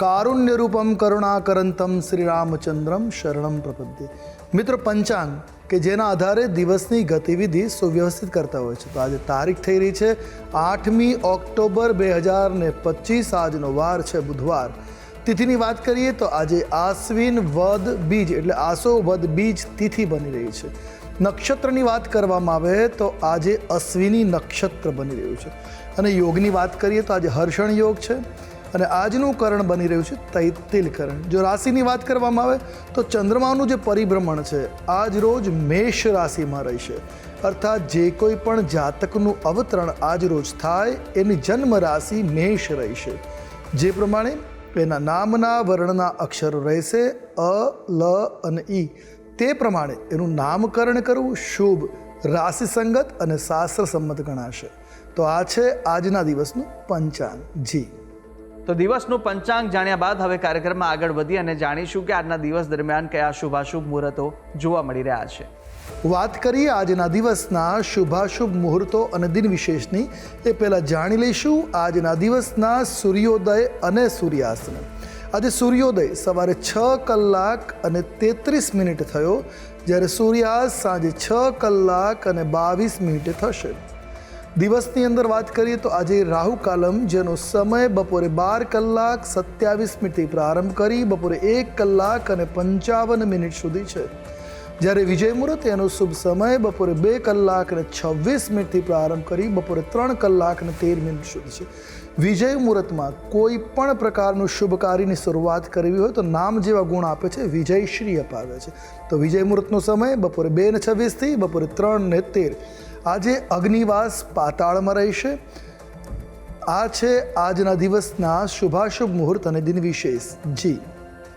કારુણ્યરૂપમ કરુણાકરંતમ શ્રીરામચંદ્રમ શરણમ પ્રપદ્ય મિત્ર પંચાંગ કે જેના આધારે દિવસની ગતિવિધિ સુવ્યવસ્થિત કરતા હોય છે તો આજે તારીખ થઈ રહી છે આઠમી ઓક્ટોબર બે હજાર ને પચીસ આજનો વાર છે બુધવાર તિથિની વાત કરીએ તો આજે આશ્વિન વદ બીજ એટલે આસો વદ બીજ તિથિ બની રહી છે નક્ષત્રની વાત કરવામાં આવે તો આજે અશ્વિની નક્ષત્ર બની રહ્યું છે અને યોગની વાત કરીએ તો આજે હર્ષણ યોગ છે અને આજનું કરણ બની રહ્યું છે તૈતિલ કરણ. જો રાશિની વાત કરવામાં આવે તો ચંદ્રમાનું જે પરિભ્રમણ છે, આજ રોજ મેષ રાશિમાં રહેશે. અર્થાત જે કોઈ પણ જાતકનું અવતરણ આજ રોજ થાય, એની જન્મ રાશિ મેષ રહેશે. જે પ્રમાણે એના નામના વર્ણના અક્ષરો રહેશે, અ, લ અને ઈ. તે પ્રમાણે એનું નામકરણ કરવું શુભ, રાશિસંગત અને શાસ્ત્ર સંમત ગણાશે. તો આ છે આજના દિવસનું પંચાંગ. જી. તો દિવસનું પંચાંગ જાણ્યા બાદ હવે કાર્યક્રમમાં આગળ વધી અને જાણીશું કે આજના દિવસ દરમિયાન કયા શુભાશુભ મુહૂર્તો જોવા મળી રહ્યા છે. વાત કરીએ આજના દિવસના શુભાશુભ મુહૂર્તો અને દિન વિશેષની, એ પહેલાં જાણી લઈશું આજના દિવસના સૂર્યોદય અને સૂર્યાસ્તનો આજે સૂર્યોદય સવારે છ કલાક અને તેત્રીસ મિનિટ થયો, જ્યારે સૂર્યાસ્ત સાંજે છ કલાક અને બાવીસ મિનિટે થશે. દિવસની અંદર વાત કરીએ તો આજે રાહુ કાલમ, જેનો સમય બપોરે બાર કલાક સત્યાવીસ મિનિટથી પ્રારંભ કરી બપોરે એક કલાક અને પંચાવન મિનિટ સુધી છે. જ્યારે વિજય મુહૂર્ત એનો શુભ સમય બપોરે બે કલાક અને છવ્વીસ મિનિટથી પ્રારંભ કરી બપોરે ત્રણ કલાક અને તેર મિનિટ સુધી છે. વિજય મુહૂર્તમાં કોઈ પણ પ્રકારનું શુભ કાર્યની શરૂઆત કરવી હોય તો નામ જેવા ગુણ આપે છે, વિજયશ્રી અપાવે છે. તો વિજય મુહૂર્તનો સમય બપોરે બે ને છવ્વીસથી બપોરે ત્રણ ને તેર. આજે અગ્નિવાસ પાતાળમાં રહેશે. આ છે આજના દિવસના શુભાશુભ મુહૂર્ત અને દિન વિશેષ જી.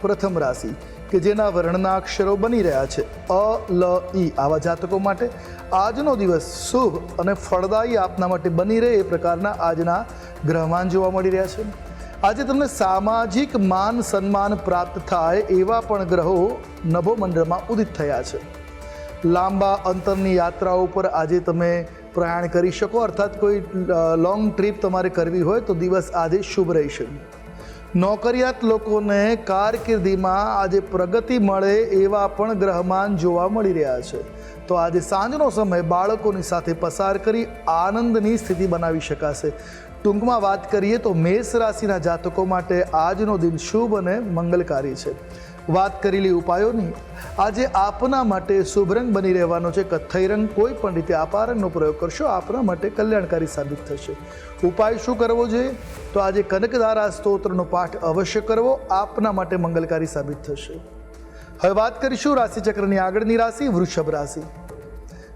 પ્રથમ રાશિ, કે જેના વર્ણના અક્ષરો બની રહ્યા છે. અ, લ, ઈ આવા જાતકો માટે આજનો દિવસ શુભ અને ફળદાયી આપના માટે બની રહે એ પ્રકારના આજના ગ્રહમાન જોવા મળી રહ્યા છે. આજે તમને સામાજિક માન સન્માન પ્રાપ્ત થાય એવા પણ ગ્રહો નભો મંડળમાં ઉદિત થયા છે. લાંબા અંતરની યાત્રાઓ પર આજે તમે પ્રયાણ કરી શકો, અર્થાત કોઈ લોંગ ટ્રીપ તમારે કરવી હોય તો દિવસ આજે શુભ રહેશે. નોકરિયાત લોકોને કારકિર્દીમાં આજે પ્રગતિ મળે એવા પણ ગ્રહમાન જોવા મળી રહ્યા છે. તો આજે સાંજનો સમય બાળકોની સાથે પસાર કરી આનંદની સ્થિતિ બનાવી શકાશે. ટૂંકમાં વાત કરીએ તો મેષ રાશિના જાતકો માટે આજનો દિન શુભ અને મંગલકારી છે. વાત કરેલી ઉપાયોની, આજે આપના માટે શુભ રંગ બની રહેવાનો છે. કથ્થઈ રંગ કોઈ પણ રીતે આપ રંગનો પ્રયોગ કરશો, આપના માટે કલ્યાણકારી સાબિત થશે. ઉપાય શું કરવો જોઈએ? તો આજે કનકધારા સ્તોત્રનો પાઠ અવશ્ય કરવો, આપના માટે મંગલકારી સાબિત થશે. હવે વાત કરીશું રાશિચક્રની આગળની રાશિ, વૃષભ રાશિ.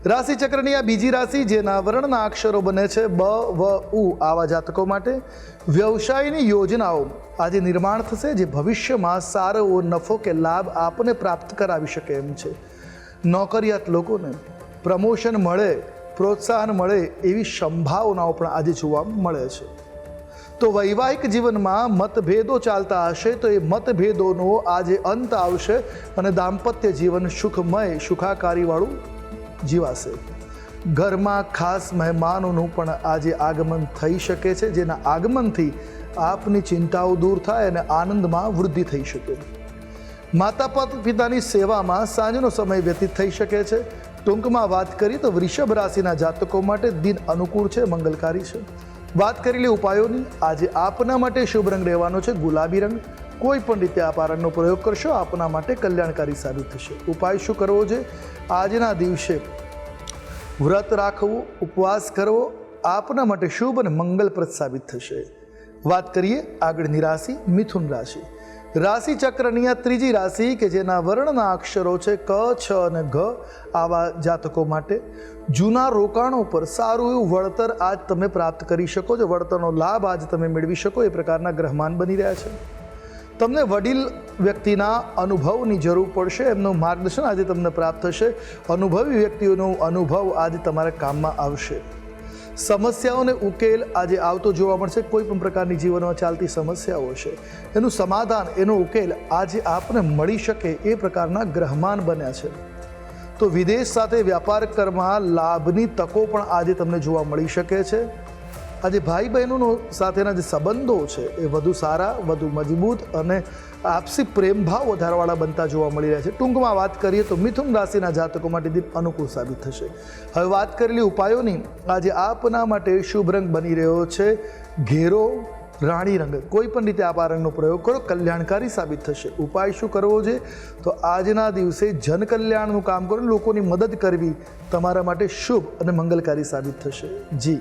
રાશિચક્રની આ બીજી રાશિ, જેના વર્ણના અક્ષરો બને છે બ, વ, ઉ, આવા જાતકો માટે, વ્યવસાયની યોજનાઓ આજે નિર્માણ થશે, જે ભવિષ્યમાં સારો એવો નફો કે લાભ આપને પ્રાપ્ત કરાવી શકે એમ છે. નોકરિયાત લોકોને પ્રમોશન મળે પ્રોત્સાહન મળે એવી સંભાવનાઓ પણ આજે જોવા મળે છે. તો વૈવાહિક જીવનમાં મતભેદો ચાલતા હશે તો એ મતભેદોનો આજે અંત આવશે અને દાંપત્ય જીવન સુખમય, સુખાકારીવાળું જીવાશે. ઘરમાં ખાસ મહેમાનોનું પણ આજે આગમન થઈ શકે છે, જેના આગમનથી આપની ચિંતાઓ દૂર થાય અને આનંદમાં વૃદ્ધિ થઈ શકે. માતા પિત- પિતાની સેવામાં સાંજનો સમય વ્યતીત થઈ શકે છે ટૂંકમાં વાત કરીએ તો વૃષભ રાશિના જાતકો માટે દિન અનુકૂળ છે, મંગલકારી છે. વાત કરેલી ઉપાયોની. આજે આપના માટે શુભ રંગ રહેવાનો છે, ગુલાબી રંગ. કોઈ પણ રીતે આ પારણનો પ્રયોગ કરશો, આપના માટે કલ્યાણકારી સાબિત થશે. ઉપાય શું કરવો છે? આજના દિવસે વ્રત રાખવું, ઉપવાસ કરવો, આપના માટે શુભ અને મંગલપ્રદ સાબિત થશે. વાત કરીએ આગળની રાશિ, મિથુન રાશિ. રાશિ ચક્રની આ ત્રીજી રાશિ કે જેના વર્ણના અક્ષરો છે ક, છ અને ઘ આવા જાતકો માટે. જૂના રોકાણો પર સારું એવું વળતર આજ તમે પ્રાપ્ત કરી શકો છો. વળતરનો લાભ આજ તમે મેળવી શકો. એ પ્રકારના ગ્રહમાન બની રહ્યા છે. તમને વડીલ વ્યક્તિના અનુભવની જરૂર પડશે. એમનું માર્ગદર્શન આજે તમને પ્રાપ્ત થશે. અનુભવી વ્યક્તિઓનો અનુભવ આજે તમારા કામમાં આવશે. સમસ્યાઓને ઉકેલ આજે આવતો જોવા મળશે. કોઈ પણ પ્રકારની જીવનમાં ચાલતી સમસ્યાઓ છે એનું સમાધાન, એનો ઉકેલ આજે આપને મળી શકે એ પ્રકારના ગ્રહમાન બન્યા છે. તો વિદેશ સાથે વ્યાપાર કરવા લાભની તકો પણ આજે તમને જોવા મળી શકે છે. આજે ભાઈ બહેનોનો સાથેના જે સંબંધો છે એ વધુ સારા, વધુ મજબૂત અને આપસી પ્રેમભાવ વધારવાળા બનતા જોવા મળી રહ્યા છે. ટૂંકમાં વાત કરીએ તો મિથુન રાશિના જાતકો માટે દિન અનુકૂળ સાબિત થશે. હવે વાત કરેલી ઉપાયોની. આજે આપના માટે શુભ રંગ બની રહ્યો છે ઘેરો રાણી રંગ. કોઈ પણ રીતે આપ આ રંગનો પ્રયોગ કરો, કલ્યાણકારી સાબિત થશે. ઉપાય શું કરવો છે? તો આજના દિવસે જનકલ્યાણનું કામ કરો. લોકોની મદદ કરવી તમારા માટે શુભ અને મંગલકારી સાબિત થશે. જી.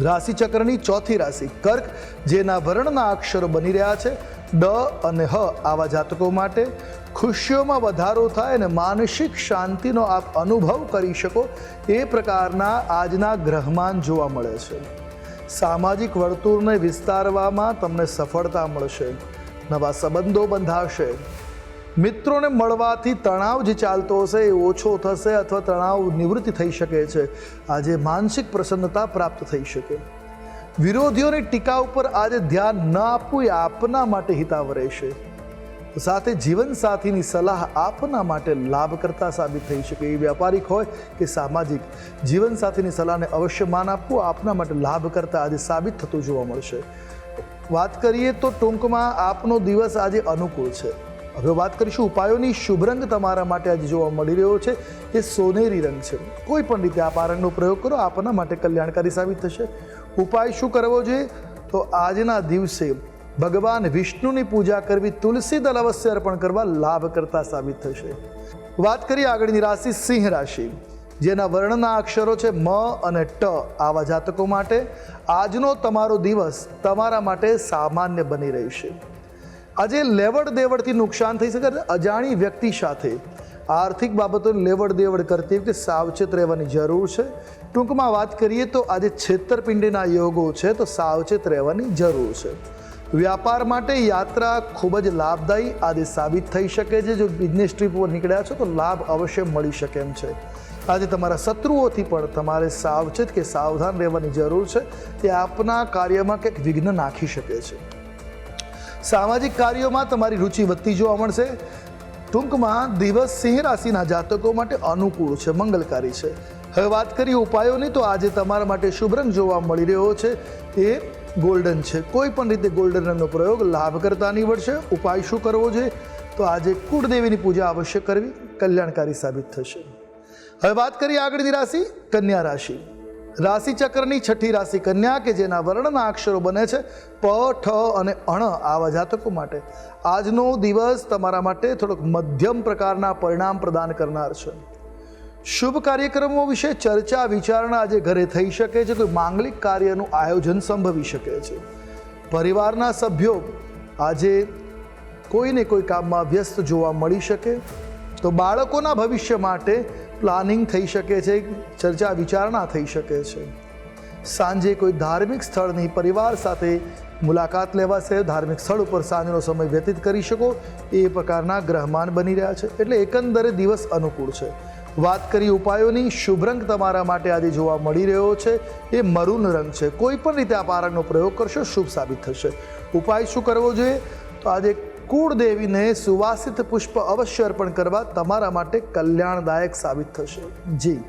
રાશિ ચક્રની ચોથી રાશિ, કર્ક, જેના વર્ણના અક્ષરો બની રહ્યા છે. ડ અને હ આવા જાતકો માટે ખુશીઓમાં વધારો થાય અને માનસિક શાંતિનો આપ અનુભવ કરી શકો એ પ્રકારના આજના ગ્રહમાન જોવા મળે છે. સામાજિક વર્તુળને વિસ્તારવામાં તમને સફળતા મળશે. નવા સંબંધો બંધાશે. મિત્રોને મળવાથી તણાવ જે ચાલતો હશે એ ઓછો થશે અથવા તણાવ નિવૃત્તિ થઈ શકે છે. આજે માનસિક પ્રસન્નતા પ્રાપ્ત થઈ શકે. વિરોધીઓની ટીકા ઉપર આજે ધ્યાન ન આપવું એ આપના માટે હિતાવ રહેશે. સાથે જીવનસાથીની સલાહ આપના માટે લાભકર્તા સાબિત થઈ શકે. એ વ્યાપારિક હોય કે સામાજિક, જીવનસાથીની સલાહને અવશ્ય માન આપવું આપના માટે લાભકર્તા આજે સાબિત થતું જોવા મળશે. વાત કરીએ તો ટૂંકમાં આપનો દિવસ આજે અનુકૂળ છે. હવે વાત કરીશું ઉપાયોની. શુભ રંગ તમારા માટે આજે જોવા મળી રહ્યો છે. એ સોનેરી રંગ છે. કોઈ પણ રીતે આપ આ રંગનો પ્રયોગ કરો, આપના માટે કલ્યાણકારી સાબિત થશે. ઉપાય શું કરવો જોઈએ તો આજના દિવસે ભગવાન વિષ્ણુની પૂજા કરવી, તુલસી દલ અવશ્ય અર્પણ કરવા લાભ કરતા સાબિત થશે. વાત કરીએ આગળની રાશિ સિંહ રાશિ. જેના વર્ણના અક્ષરો છે મ અને ટ આવા જાતકો માટે. આજનો તમારો દિવસ તમારા માટે સામાન્ય બની રહેશે. આજે લેવડ દેવડથી નુકસાન થઈ શકે અજાણી વ્યક્તિ સાથે આર્થિક બાબતોને લેવડ દેવડ કરતી વખતે સાવચેત રહેવાની જરૂર છે. ટૂંકમાં વાત કરીએ તો આજે છેતરપિંડીના યોગો છે તો સાવચેત રહેવાની જરૂર છે. વ્યાપાર માટે યાત્રા ખૂબ જ લાભદાયી આજે સાબિત થઈ શકે છે. જો બિઝનેસ ટ્રીપ પર નીકળ્યા છો તો લાભ અવશ્ય મળી શકે એમ છે. આજે તમારા શત્રુઓથી પણ તમારે સાવચેત કે સાવધાન રહેવાની જરૂર છે. તે આપના કાર્યમાં કંઈક વિઘ્ન નાખી શકે છે. સામાજિક કાર્યોમાં તમારી રુચિ વધતી જોવા મળશે. ટૂંકમાં દિવસ સિંહ રાશિના જાતકો માટે અનુકૂળ છે, મંગલકારી છે. હવે વાત કરીએ ઉપાયોની, તો આજે તમારા માટે શુભ રંગ જોવા મળી રહ્યો છે. એ ગોલ્ડન છે. કોઈ પણ રીતે ગોલ્ડન રંગનો પ્રયોગ લાભ કરતા નીવડશે. ઉપાય શું કરવો જોઈએ? તો આજે કુળદેવીની પૂજા અવશ્ય કરવી, કલ્યાણકારી સાબિત થશે. હવે વાત કરીએ આગળની રાશિ, કન્યા રાશિ. રાશિચક્રની છઠ્ઠી રાશિ કન્યા કે જેના વર્ણના અક્ષરો બને છે, પ, ઠ અને અણ આવા જાતકો માટે. આજનો દિવસ તમારા માટે થોડોક મધ્યમ પ્રકારના પરિણામ પ્રદાન કરનાર છે. શુભ કાર્યક્રમો વિશે ચર્ચા, વિચારણા આજે ઘરે થઈ શકે છે, કોઈ માંગલિક કાર્યનું આયોજન સંભવી શકે છે. પરિવારના સભ્યો આજે કોઈને કોઈ કામમાં વ્યસ્ત જોવા મળી શકે. તો બાળકોના ભવિષ્ય માટે પ્લાનિંગ થઈ શકે છે, ચર્ચા વિચારણા થઈ શકે છે. સાંજે કોઈ ધાર્મિક સ્થળની પરિવાર સાથે મુલાકાત લેવાશે. ધાર્મિક સ્થળ ઉપર સાંજનો સમય વ્યતીત કરી શકો. એ પ્રકારના ગ્રહમાન બની રહ્યા છે. એટલે એકંદરે દિવસ અનુકૂળ છે. વાત કરી ઉપાયોની, શુભ રંગ તમારા માટે આજે જોવા મળી રહ્યો છે. એ મરૂન રંગ છે. કોઈ પણ રીતે આ પારંગનો પ્રયોગ કરશો, શુભ સાબિત થશે. ઉપાય શું કરવો જોઈએ? તો આજે કુળદેવીને સુવાસિત પુષ્પ અવશ્ય અર્પણ કરવા તમારા માટે કલ્યાણદાયક સાબિત થશે. જી.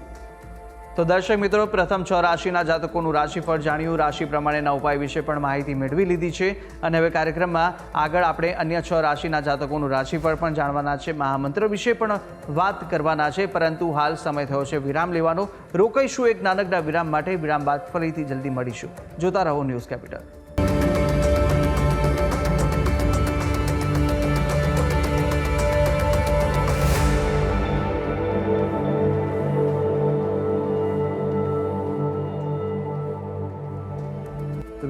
તો દર્શક મિત્રો, પ્રથમ છ રાશિના જાતકોનું રાશિફળ જાણ્યું. રાશિ પ્રમાણેના ઉપાય વિશે પણ માહિતી મેળવી લીધી છે. અને હવે કાર્યક્રમમાં આગળ આપણે અન્ય છ રાશિના જાતકોનું રાશિફળ પણ જાણવાના છે. મહામંત્ર વિશે પણ વાત કરવાના છે. પરંતુ હાલ સમય થયો છે વિરામ લેવાનો. રોકાઈશું એક નાનકડા વિરામ માટે. વિરામ બાદ ફરીથી જલ્દી મળીશું. જોતા રહો ન્યૂઝ કેપિટલ.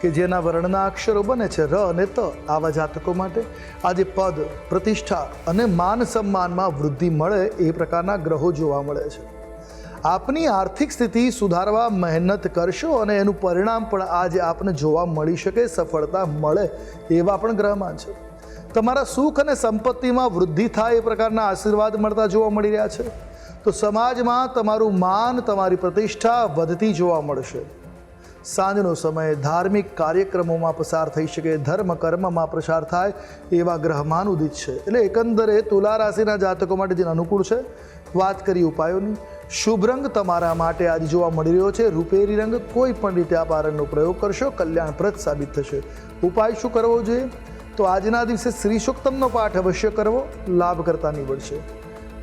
કે જેના વર્ણના અક્ષરો બને છે ર અને ત આવા જાતકો માટે. આજે પદ, પ્રતિષ્ઠા અને માન સન્માનમાં વૃદ્ધિ મળે એ પ્રકારના ગ્રહો જોવા મળે છે. આપની આર્થિક સ્થિતિ સુધારવા મહેનત કરશો અને એનું પરિણામ પણ આજે આપને જોવા મળી શકે, સફળતા મળે એવા પણ ગ્રહમાન છે. તમારા સુખ અને સંપત્તિમાં વૃદ્ધિ થાય એ પ્રકારના આશીર્વાદ મળતા જોવા મળી રહ્યા છે. તો સમાજમાં તમારું માન, તમારી પ્રતિષ્ઠા વધતી જોવા મળશે. સાંજનો સમય ધાર્મિક કાર્યક્રમોમાં પસાર થઈ શકે, ધર્મ કર્મમાં પ્રસાર થાય એવા ગ્રહમાન ઉદિત છે. એટલે એકંદરે તુલા રાશિના જાતકો માટે જે અનુકૂળ છે, વાત કરી ઉપાયોની. શુભ રંગ તમારા માટે આજે જોવા મળી રહ્યો છે. રૂપેરી રંગ કોઈ પણ રીતે આ પારણનો પ્રયોગ કરશો, કલ્યાણપ્રદ સાબિત થશે. ઉપાય શું કરવો જોઈએ? તો આજના દિવસે શ્રી સુક્તમનો પાઠ અવશ્ય કરવો, લાભકર્તા નીવડશે.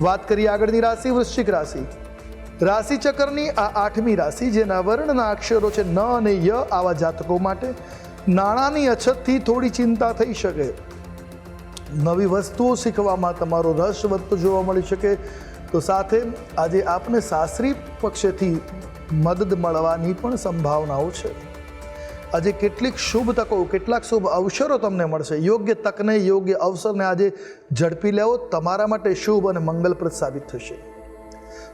વાત કરીએ આગળની રાશિ, વૃશ્ચિક રાશિ. રાશિ ચક્રની આ આઠમી રાશિ, જેના વર્ણના અક્ષરો છે ન અને ય આવા જાતકો માટે નાણાંની અછતથી થોડી ચિંતા થઈ શકે. નવી વસ્તુઓ શીખવામાં તમારો રસ વધતો જોવા મળી શકે. તો સાથે આજે આપને સાસરી પક્ષેથી મદદ મળવાની પણ સંભાવનાઓ છે. આજે કેટલીક શુભ તકો, કેટલાક શુભ અવસરો તમને મળશે. યોગ્ય તકને, યોગ્ય અવસરને આજે ઝડપી લેવો તમારા માટે શુભ અને મંગલપ્રદ સાબિત થશે.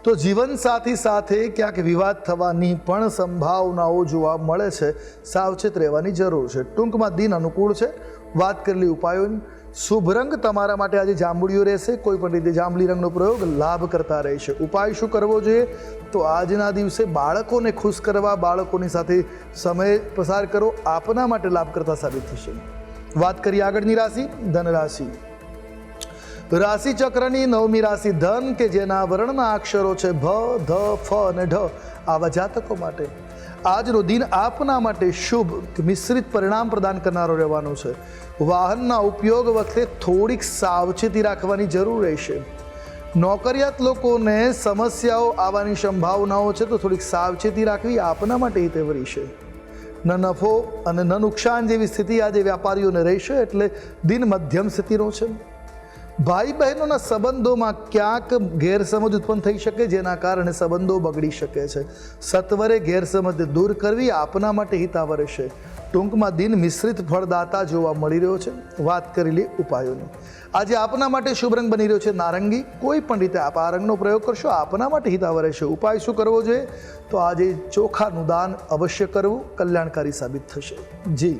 તો જીવનસાથી સાથે ક્યાંક વિવાદ થવાની પણ સંભાવનાઓ જોવા મળે છે. સાવચેત રહેવાની જરૂર છે. ટૂંકમાં દિન અનુકૂળ છે. વાત કરેલી ઉપાયોની. શુભ રંગ તમારા માટે આજે જાંબુડિયો રહેશે. કોઈ પણ રીતે જાંબલી રંગનો પ્રયોગ લાભ કરતા રહેશે. ઉપાય શું કરવો જોઈએ? તો આજના દિવસે બાળકોને ખુશ કરવા, બાળકોની સાથે સમય પસાર કરો આપના માટે લાભ કરતા સાબિત થશે. વાત કરીએ આગળની રાશિ ધન રાશિ ચક્રની નવમી રાશિ ધન કે જેના વર્ણના અક્ષરો છે ભ, ધ, ફ અને ઢ, આવા જાતકો માટે. આજનો દિન આપના માટે શુભ મિશ્રિત પરિણામ પ્રદાન કરનારો રહેવાનો છે. વાહનના ઉપયોગ વખતે થોડીક સાવચેતી રાખવાની જરૂર રહેશે. નોકરિયાત લોકોને સમસ્યાઓ આવવાની સંભાવનાઓ છે તો થોડીક સાવચેતી રાખવી આપના માટે હિતેવરી છે. ન નફો અને ન નુકસાન જેવી સ્થિતિ આજે વ્યાપારીઓને રહેશે એટલે દિન મધ્યમ સ્થિતિનો છે. ભાઈ બહેનોના સંબંધોમાં ક્યાંક ગેરસમજ ઉત્પન્ન થઈ શકે, જેના કારણે સંબંધો બગડી શકે છે. સત્વરે ગેરસમજ દૂર કરવી આપના માટે હિતાવહ છે ટૂંકમાં દિન મિશ્રિત ફળદાતા જોવા મળી રહ્યો છે. વાત કરેલી ઉપાયોની. આજે આપના માટે શુભ રંગ બની રહ્યો છે નારંગી. કોઈ પણ રીતે આપ આ રંગનો પ્રયોગ કરશો, આપના માટે હિતાવહ રહેશે. ઉપાય શું કરવો જોઈએ? તો આજે ચોખાનું દાન અવશ્ય કરવું કલ્યાણકારી સાબિત થશે. જી.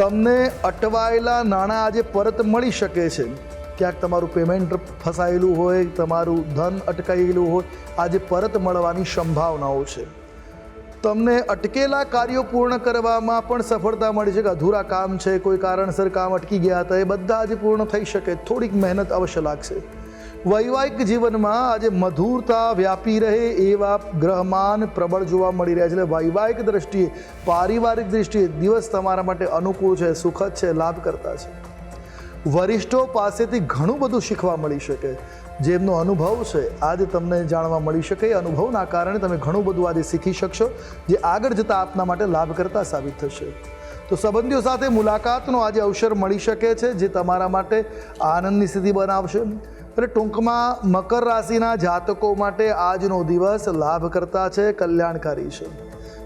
તમને અટવાયેલા નાણાં આજે પરત મળી શકે છે. ક્યાંક તમારું પેમેન્ટ ફસાયેલું હોય, તમારું ધન અટકાયેલું હોય, આજે પરત મળવાની સંભાવનાઓ છે. તમને અટકેલા કાર્યો પૂર્ણ કરવામાં પણ સફળતા મળી છે કે અધૂરા કામ છે, કોઈ કારણસર કામ અટકી ગયા હતા, એ બધા આજે પૂર્ણ થઈ શકે. થોડીક મહેનત અવશ્ય લાગશે. વૈવાહિક જીવનમાં આજે મધુરતા વ્યાપી રહે એવા ગ્રહમાન પ્રબળ જોવા મળી રહ્યા છે. એટલે વૈવાહિક દ્રષ્ટિએ, પારિવારિક દ્રષ્ટિએ દિવસ તમારા માટે અનુકૂળ છે, સુખદ છે લાભ કરતા છે. વરિષ્ઠો પાસેથી ઘણું બધું શીખવા મળી શકે. જેમનો અનુભવ છે, આજે તમને જાણવા મળી શકે. એ અનુભવના કારણે તમે ઘણું બધું આજે શીખી શકશો, જે આગળ જતાં આપના માટે લાભકર્તા સાબિત થશે. તો સંબંધીઓ સાથે મુલાકાતનો આજે અવસર મળી શકે છે, જે તમારા માટે આનંદની સ્થિતિ બનાવશે. એટલે ટૂંકમાં મકર રાશિના જાતકો માટે આજનો દિવસ લાભકર્તા છે, કલ્યાણકારી છે.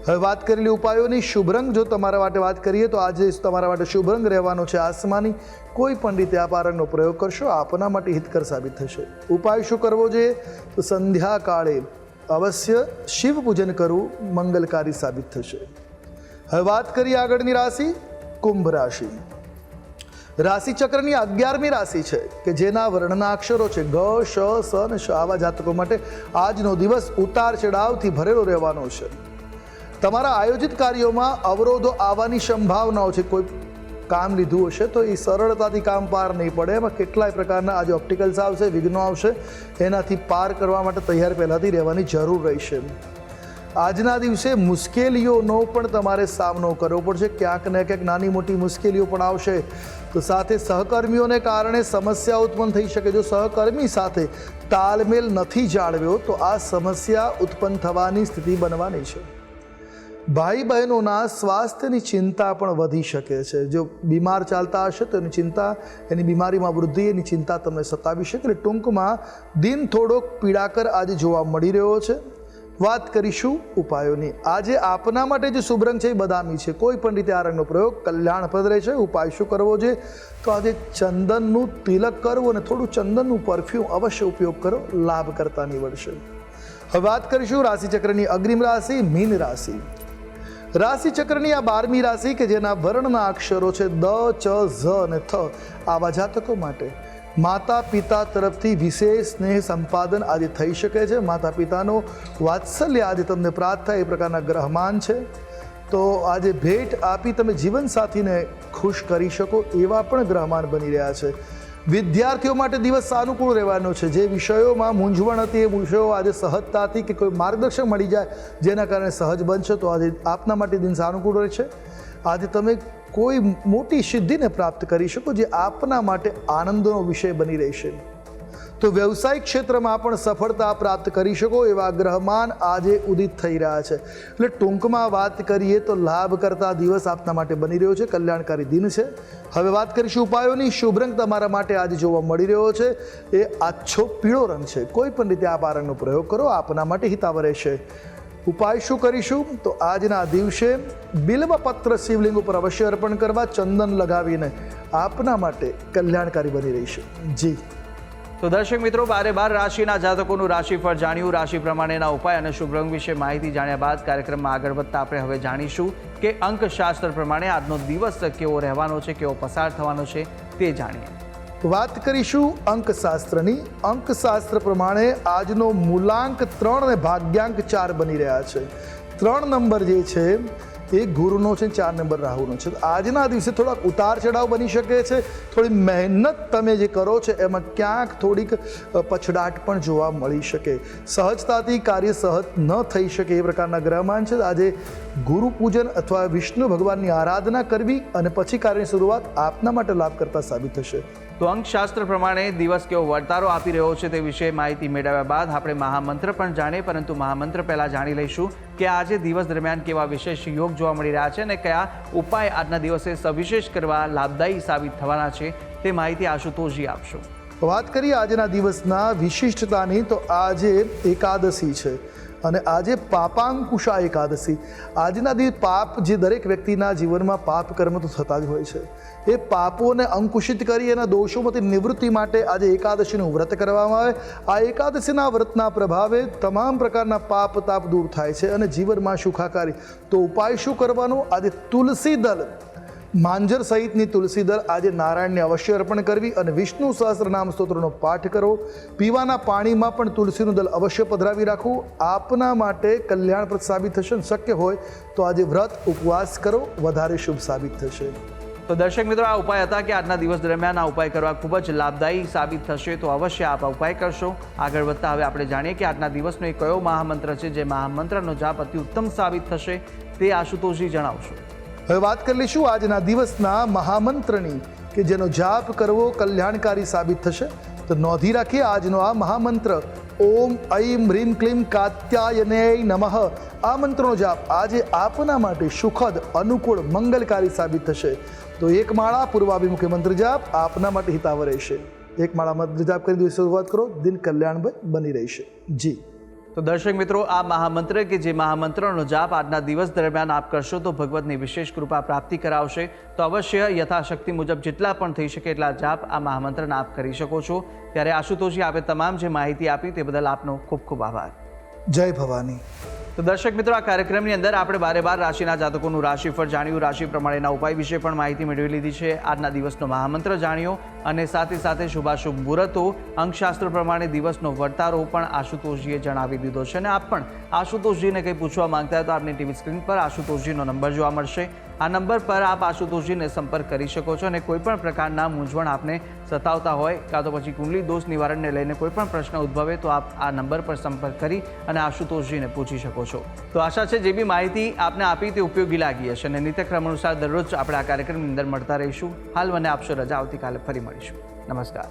હવે વાત કરેલી ઉપાયોની, શુભ રંગ. જો તમારા માટે વાત કરીએ તો આજે તમારા માટે શુભ રંગ રહેવાનો છે આસમાની. કોઈ પણ રીતે આપ આ રંગનો પ્રયોગ કરશો, આપના માટે હિતકર સાબિત થશે. ઉપાય શું કરવો જોઈએ? તો સંધ્યાકાળે અવશ્ય શિવ પૂજન કરવું મંગલકારી સાબિત થશે. હવે વાત કરીએ આગળની રાશિ, કુંભ રાશિ. રાશિ ચક્રની અગિયારમી રાશિ છે, કે જેના વર્ણના અક્ષરો છે, ગ, શ, સ અને શ. આવા જાતકો માટે આજનો દિવસ ઉતાર ચઢાવથી ભરેલો રહેવાનો છે. તમારા આયોજિત કાર્યોમાં અવરોધો આવવાની સંભાવનાઓ છે. કોઈ કામ લીધું હશે તો એ સરળતાથી કામ પાર નહીં પડે. એમાં કેટલાય પ્રકારના આજે ઓપ્ટિકલ્સ આવશે, વિઘ્નો આવશે. એનાથી પાર કરવા માટે તૈયાર પહેલાંથી રહેવાની જરૂર રહેશે. આજના દિવસે મુશ્કેલીઓનો પણ તમારે સામનો કરવો પડશે. ક્યાંક ને ક્યાંક નાની મોટી મુશ્કેલીઓ પણ આવશે. તો સાથે સહકર્મીઓને કારણે સમસ્યા ઉત્પન્ન થઈ શકે. જો સહકર્મી સાથે તાલમેલ નથી જાળવ્યો, તો આ સમસ્યા ઉત્પન્ન થવાની સ્થિતિ બનવાની છે. ભાઈ બહેનોના સ્વાસ્થ્યની ચિંતા પણ વધી શકે છે. જો બીમાર ચાલતા હશે, તો એની ચિંતા, એની બીમારીમાં વૃદ્ધિ, એની ચિંતા તમને સતાવી શકે. એટલે ટૂંકમાં દિન થોડોક પીડાકર આજે જોવા મળી રહ્યો છે. વાત કરીશું ઉપાયોની. આજે આપના માટે જે શુભ રંગ છે એ બદામી છે. કોઈ પણ રીતે આ રંગનો પ્રયોગ કલ્યાણપ્રદ રહે છે ઉપાય શું કરવો જોઈએ તો આજે ચંદનનું તિલક કરવું અને થોડું ચંદનનું પરફ્યુમ અવશ્ય ઉપયોગ કરો. લાભ કરતા નીવડશે. હવે વાત કરીશું રાશિચક્રની અગ્રિમ રાશિ, મીન રાશિ. રાશિચક્રની આ બારમી રાશિ કે જેના વર્ણના અક્ષરો છે દ, ચ, ઝ અને થ આવા જાતકો માટે. માતા પિતા તરફથી વિશેષ સ્નેહ સંપાદન આજે થઈ શકે છે. માતા પિતાનો વાત્સલ્ય આજે તમને પ્રાપ્ત થાય એ પ્રકારના ગ્રહમાન છે. તો આજે ભેટ આપી તમે જીવનસાથીને ખુશ કરી શકો એવા પણ ગ્રહમાન બની રહ્યા છે. વિદ્યાર્થીઓ માટે દિવસ સાનુકૂળ રહેવાનો છે. જે વિષયોમાં મૂંઝવણ હતી એ વિષયો આજે સહજતાથી કે કોઈ માર્ગદર્શન મળી જાય જેના કારણે સહજ બનશે તો આજે આપના માટે દિન સાનુકૂળ રહેશે. આજે તમે કોઈ મોટી સિદ્ધિને પ્રાપ્ત કરી શકો જે આપના માટે આનંદનો વિષય બની રહેશે. તો વ્યવસાયિક ક્ષેત્રમાં પણ સફળતા પ્રાપ્ત કરી શકો એવા ગ્રહમાન આજે ઉદિત થઈ રહ્યા છે. એટલે ટૂંકમાં વાત કરીએ તો લાભ કરતા દિવસ આપના માટે બની રહ્યો છે, કલ્યાણકારી દિન છે. હવે વાત કરીશું ઉપાયોની. શુભ રંગ તમારા માટે આજે જોવા મળી રહ્યો છે. એ આછો પીળો રંગ છે. કોઈ પણ રીતે આપ આ રંગનો પ્રયોગ કરો, આપના માટે હિતાવ રહેશે. ઉપાય શું કરીશું? તો આજના દિવસે બિલ્વપત્ર શિવલિંગ ઉપર અવશ્ય અર્પણ કરવા ચંદન લગાવીને આપના માટે કલ્યાણકારી બની રહેશે. જી. તો દર્શક મિત્રો, બારે બાર રાશિના જાતકોનું રાશિફળ જાણ્યું. રાશિ પ્રમાણેના ઉપાય અને શુભ રંગ વિશે માહિતી જાણ્યા બાદ કાર્યક્રમમાં આગળ વધતા આપણે હવે જાણીશું કે અંકશાસ્ત્ર પ્રમાણે આજનો દિવસ કેવો રહેવાનો છે, કેવો પસાર થવાનો છે તે જાણીએ. વાત કરીશું અંકશાસ્ત્રની. અંકશાસ્ત્ર પ્રમાણે આજનો મૂલાંક ત્રણ અને ભાગ્યાંક ચાર બની રહ્યા છે. ત્રણ નંબર જે છે, એ ગુરુનો છે, ચાર નંબર રાહુનો છે. આજના દિવસે થોડાક ઉતાર ચઢાવ બની શકે છે. થોડી મહેનત તમે જે કરો છો, એમાં ક્યાંક થોડીક પછડાટ પણ જોવા મળી શકે. સહજતાથી કાર્ય સહજ ન થઈ શકે એ પ્રકારના ગ્રહમાન છે. આજે ગુરુ પૂજન અથવા વિષ્ણુ ભગવાનની આરાધના કરવી અને પછી કાર્યની શરૂઆત આપના માટે લાભ કરતા સાબિત થશે. તો અંકશાસ્ત્ર પ્રમાણે દિવસ કેવો વર્તારો આપી રહ્યો છે તે વિશે માહિતી મેળવ્યા બાદ આપણે મહામંત્ર પણ જાણીએ, પરંતુ મહામંત્ર પહેલાં જાણી લઈશું કે આજે દિવસ દરમિયાન કેવા વિશેષ યોગ જોવા મળી રહ્યા છે અને કયા ઉપાય આજના દિવસે સવિશેષ કરવા લાભદાયી સાબિત થવાના છે તે માહિતી આશુતોષજી આપશો. વાત કરીએ આજના દિવસના વિશિષ્ટતાની, તો આજે એકાદશી છે. અને આજે પાપાંકુશા એકાદશી. આજના દિવસ પાપ જે દરેક વ્યક્તિના જીવનમાં પાપ કર્મ તો થતા જ હોય છે. એ પાપોને અંકુશિત કરી એના દોષોમાંથી નિવૃત્તિ માટે આજે એકાદશીનું વ્રત કરવામાં આવે. આ એકાદશીના વ્રતના પ્રભાવે તમામ પ્રકારના પાપ તાપ દૂર થાય છે અને જીવનમાં સુખાકારી. તો ઉપાય શું કરવાનો? આજે તુલસી દલ માંજર સહિતની તુલસી દળ આજે નારાયણને અવશ્ય અર્પણ કરવી અને વિષ્ણુ સહસ્ત્રનામ સ્તોત્રનો પાઠ કરો પીવાના પાણીમાં પણ તુલસીનું દળ અવશ્ય પધરાવી રાખવું. આપના માટે કલ્યાણપ્રદ સાબિત થશે શક્ય હોય તો આજે વ્રત ઉપવાસ કરો. વધારે શુભ સાબિત થશે. તો દર્શક મિત્રો, આ ઉપાય હતા કે આજના દિવસ દરમિયાન આ ઉપાય કરવા ખૂબ જ લાભદાયી સાબિત થશે તો અવશ્ય આપ ઉપાય કરશો. આગળ વધતા હવે આપણે જાણીએ કે આજના દિવસનો એ કયો મહામંત્ર છે જે મહામંત્રનો જાપ અતિ ઉત્તમ સાબિત થશે તે આશુતોષજી જણાવશો. હવે વાત કરી લઈશું આજના દિવસના મહામંત્રની કે જેનો જાપ કરવો કલ્યાણકારી સાબિત થશે. તો નોંધી રાખીએ આજનો આ મહામંત્ર, ઓમ ઐમ હ્રીમ ક્લીમ કાત્યાયને નમઃ. આ મંત્રનો જાપ આજે આપના માટે સુખદ, અનુકૂળ, મંગલકારી સાબિત થશે. તો એક માળા પૂર્વાભિમુખી મંત્ર જાપ આપના માટે હિતાવ રહેશે. એક માળા મંત્ર જાપ કરી દિવસ શરૂઆત કરો. દિન કલ્યાણભાઈ બની રહેશે. જી. તો દર્શક મિત્રો આ મહામંત્ર કે જે મહામંત્રનો જાપ આજના દિવસ દરમિયાન આપ કરશો તો ભગવતની વિશેષ કૃપા પ્રાપ્તિ કરાવશે. તો અવશ્ય યથાશક્તિ મુજબ જેટલા પણ થઈ શકે એટલા જાપ આ મહામંત્રના આપ કરી શકો છો. ત્યારે આશુતોષજી આપે તમામ જે માહિતી આપી તે બદલ આપનો ખૂબ ખૂબ આભાર. જય ભવાની. તો દર્શક મિત્રો આ કાર્યક્રમની અંદર આપણે બારે બાર રાશિના જાતકોનું રાશિફળ જાણ્યું. રાશિ પ્રમાણેના ઉપાય વિશે પણ માહિતી મેળવી લીધી છે. આજના દિવસનો મહામંત્ર જાણ્યો. અને સાથે સાથે શુભાશુભ મુહૂર્તો. અંકશાસ્ત્ર પ્રમાણે દિવસનો વર્તારો પણ આશુતોષજીએ જણાવી દીધો છે અને આપ પણ આશુતોષજીને કંઈ પૂછવા માંગતા હોય તો આપની ટીવી સ્ક્રીન પર આશુતોષજીનો નંબર જોવા મળશે. આ નંબર પર આપ આશુતોષજીને સંપર્ક કરી શકો છો અને કોઈપણ પ્રકારના મૂંઝવણ આપને સતાવતા હોય કાં તો પછી કુંડલી દોષ નિવારણને લઈને કોઈપણ પ્રશ્ન ઉદ્ભવે તો આપ આ નંબર પર સંપર્ક કરી અને આશુતોષજીને પૂછી શકો છો. તો આશા છે જે બી માહિતી આપને આપી તે ઉપયોગી લાગી હશે અને નિત્યક્રમ અનુસાર દરરોજ આપણે આ કાર્યક્રમની અંદર મળતા રહીશું. હાલ મને આપશો રજા, આવતીકાલે ફરી મળીશું નમસ્કાર.